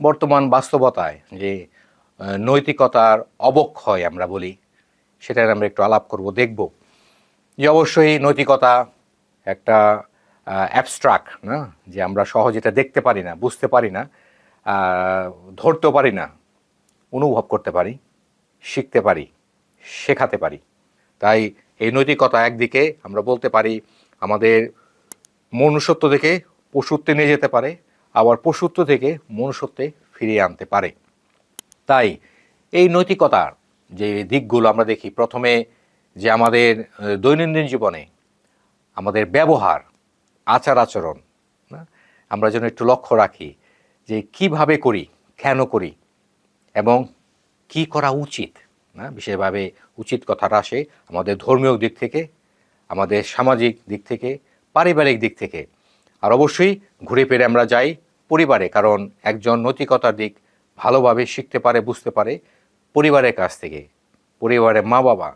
বর্তমান বাস্তবতায় যে নৈতিকতার অবক্ষয় আমরা বলি সেটা আমরা একটু আলাপ করব, দেখব। যে অবশ্যই নৈতিকতা একটা অ্যাবস্ট্রাক্ট না? যে আমরা সহজে এটা দেখতে পারি না, বুঝতে পারি না ধরতেও পারি না, অনুভব করতে পারি, শিখতে পারি, শেখাতে পারি। তাই এই নৈতিকতা একদিকে আমরা বলতে পারি আমাদের মনুষ্যত্ব থেকে পশুত্বে নিয়ে যেতে পারে আবার পশুত্ব থেকে মনুষ্যত্বে ফিরিয়ে আনতে পারে। তাই এই নৈতিকতার যে দিকগুলো আমরা দেখি, প্রথমে যে আমাদের দৈনন্দিন জীবনে আমাদের ব্যবহার, আচার আচরণ আমরা যেন একটু লক্ষ্য রাখি যে কীভাবে করি, কেন করি এবং কি করা উচিত, না, বিশেষভাবে উচিত কথাটা আসে আমাদের ধর্মীয় দিক থেকে, আমাদের সামাজিক দিক থেকে, পারিবারিক দিক থেকে। আর অবশ্যই ঘুরে ফিরে আমরা যাই পরিবারে, কারণ একজন নৈতিকতার দিক ভালোভাবে শিখতে পারে, বুঝতে পারে পরিবারের কাছ থেকে। পরিবারের মা বাবা,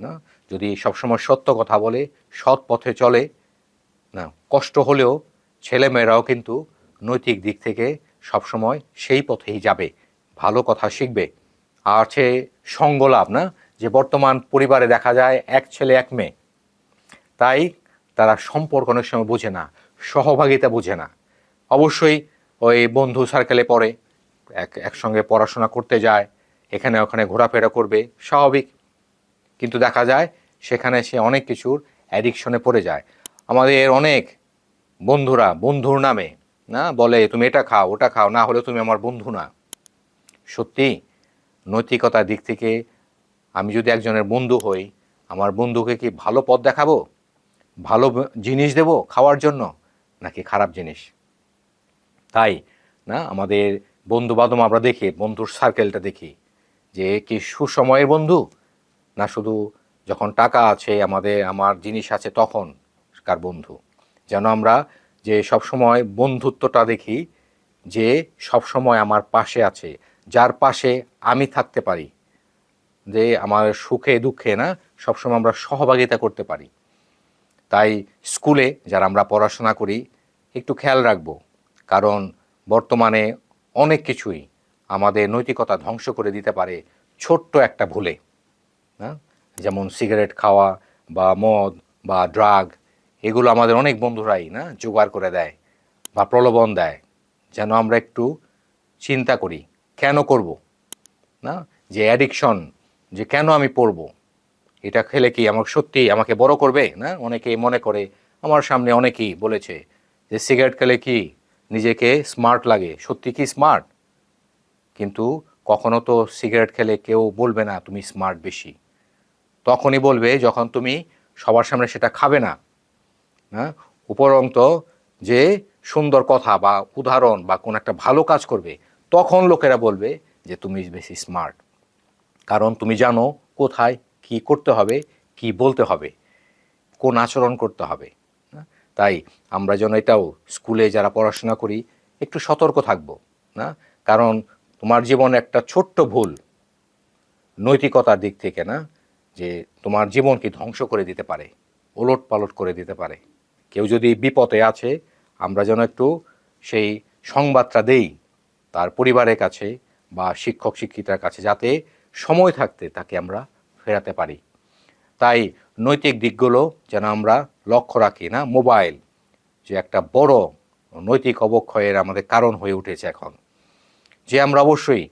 না? যদি সবসময় সত্য কথা বলে, সৎ পথে চলে, না? কষ্ট হলেও ছেলেমেয়েরাও কিন্তু নৈতিক দিক থেকে সবসময় সেই পথেই যাবে, ভালো কথা শিখবে। আর আছে সঙ্গলাভ, না? যে বর্তমান পরিবারে দেখা যায় এক ছেলে, এক মেয়ে। তাই তারা সম্পর্ক অনেক সময় বোঝে না, সহভাগিতা বোঝে না। অবশ্যই ওই বন্ধু সার্কেলে পড়ে, এক, একসঙ্গে পড়াশোনা করতে যায়, এখানে ওখানে ঘোরাফেরা করবে, স্বাভাবিক। কিন্তু দেখা যায় সেখানে সে অনেক কিছুর অ্যাডিকশনে পড়ে যায়। আমাদের অনেক বন্ধুরা বন্ধুর নামে, না, বলে, তুমি এটা খাও, ওটা খাও, না হলে তুমি আমার বন্ধু না। সত্যি, নৈতিকতার দিক থেকে আমি যদি একজনের বন্ধু হই, আমার বন্ধুকে কি ভালো পথ দেখাবো? ভালো জিনিস দেব খাওয়ার জন্য, নাকি খারাপ জিনিস? তাই, না? আমাদের বন্ধু বান্ধব আমরা দেখি, বন্ধুর সার্কেলটা দেখি যে কি সুসময়ের বন্ধু? না শুধু যখন টাকা আছে, আমাদের, আমার জিনিস আছে তখন কার বন্ধু? যেন আমরা যে সব সময় বন্ধুত্বটা দেখি, যে সব সময় আমার পাশে আছে, যার পাশে আমি থাকতে পারি, যে আমার সুখে, দুঃখে, না? সবসময় আমরা সহভাগিতা করতে পারি। তাই স্কুলে যারা আমরা পড়াশোনা করি, একটু খেয়াল রাখব। কারণ বর্তমানে অনেক কিছুই আমাদের নৈতিকতা ধ্বংস করে দিতে পারে ছোট্ট একটা ভুলে। হ্যাঁ? যেমন সিগারেট খাওয়া বা মদ বা ড্রাগ, এগুলো আমাদের অনেক বন্ধুরাই, না, জোগাড় করে দেয় বা প্রলোভন দেয়। যেন আমরা একটু চিন্তা করি, কেন করব? না? যে অ্যাডিকশন যে কেন আমি পড়ব? এটা খেলে কি আমাকে সত্যি আমাকে বড় করবে? না? অনেকেই মনে করে, আমার সামনে অনেকেই বলেছে যে সিগারেট খেলে কি নিজেকে স্মার্ট লাগে। সত্যি কি স্মার্ট কিন্তু কখনো তো সিগারেট খেলে কেউ বলবে না, তুমি স্মার্ট বেশি। তখনই বলবে যখন তুমি সবার সামনে সেটা খাবে না। হ্যাঁ? উপরন্ত যে সুন্দর কথা বা উদাহরণ বা কোনো একটা ভালো কাজ করবে, তখন লোকেরা বলবে যে, তুমি বেশি স্মার্ট কারণ তুমি জানো কোথায় কি করতে হবে, কি বলতে হবে, কোন আচরণ করতে হবে? তাই আমরা যেন এটাও স্কুলে যারা পড়াশোনা করি, একটু সতর্ক থাকব, না? কারণ তোমার জীবনে একটা ছোট্ট ভুল নৈতিকতার দিক থেকে, না? যে তোমার জীবনকে ধ্বংস করে দিতে পারে ওলট পালট করে দিতে পারে। কেউ যদি বিপদে আছে, আমরা যেন একটু সেই সংবাদটা দেই তার পরিবারের কাছে বা শিক্ষক শিক্ষিতার কাছে, যাতে সময় থাকতে তাকে আমরা ফেরাতে পারি। তাই নৈতিক দিকগুলো যেন আমরা লক্ষ্য রাখি না, মোবাইল যে একটা বড় নৈতিক অবক্ষয়ের আমাদের কারণ হয়ে উঠেছে এখন। যে আমরা অবশ্যই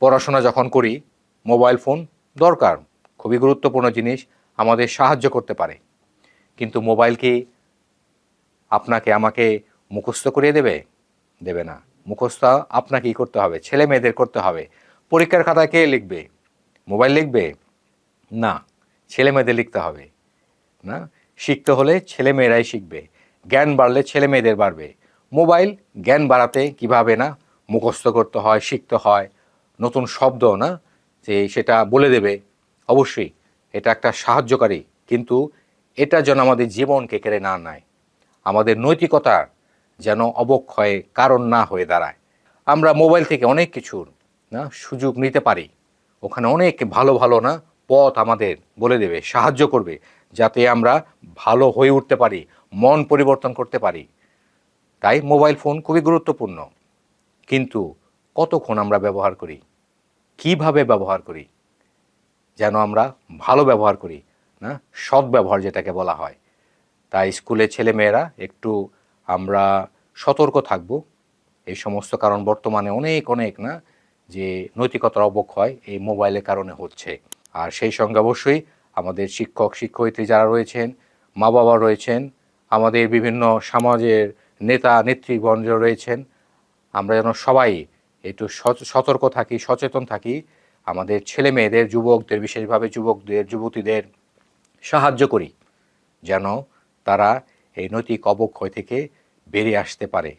পড়াশোনা যখন করি, মোবাইল ফোন দরকার, খুবই গুরুত্বপূর্ণ জিনিস, আমাদের সাহায্য করতে পারে। কিন্তু মোবাইল কি আপনাকে আমাকে মুখস্থ করিয়ে দেবে? দেবে না। মুখস্থ আপনাকেই করতে হবে, ছেলে মেয়েদের করতে হবে। পরীক্ষার খাতায় কে লিখবে? মোবাইল লিখবে? না, ছেলে মেয়েদের লিখতে হবে। না? শিখতে হলে ছেলে মেয়েরাই শিখবে। জ্ঞান বাড়লে ছেলে মেয়েদের বাড়বে। মোবাইল জ্ঞান বাড়াতে কীভাবে না মুখস্থ করতে হয়, শিখতে হয়, নতুন শব্দ না, যে সেটা বলে দেবে, অবশ্যই এটা একটা সাহায্যকারী। কিন্তু এটা যেন আমাদের জীবনকে কেড়ে না নেয়। আমাদের নৈতিকতার যেন অবক্ষয়ে কারণ না হয়ে দাঁড়ায়। আমরা মোবাইল থেকে অনেক কিছুর, না, সুযোগ নিতে পারি। ওখানে অনেক ভালো ভালো, না পথ আমাদের বলে দেবে, সাহায্য করবে, যাতে আমরা ভালো হয়ে উঠতে পারি, মন পরিবর্তন করতে পারি। তাই মোবাইল ফোন খুবই গুরুত্বপূর্ণ। কিন্তু কতক্ষণ আমরা ব্যবহার করি? কীভাবে ব্যবহার করি? যেন আমরা ভালো ব্যবহার করি, না? সৎ ব্যবহার যেটাকে বলা হয়। তাই স্কুলে ছেলেমেয়েরা একটু আমরা সতর্ক থাকব। এই সমস্ত কারণ বর্তমানে অনেক অনেক, না? যে নৈতিকতার অবক্ষয় এই মোবাইলের কারণে হচ্ছে। আর সেই সঙ্গে অবশ্যই আমাদের শিক্ষক, শিক্ষয়িত্রী যারা রয়েছেন মা বাবা রয়েছেন, আমাদের বিভিন্ন সমাজের নেতা নেতৃগণ রয়েছেন, আমরা যেন সবাই একটু সতর্ক থাকি, সচেতন থাকি। আমাদের ছেলে মেয়েদের যুবকদের, বিশেষভাবে যুবকদের, যুবতীদের সাহায্য করি, যেন তারা এই নৈতিক অবক্ষয় থেকে বেরিয়ে আসতে পারে।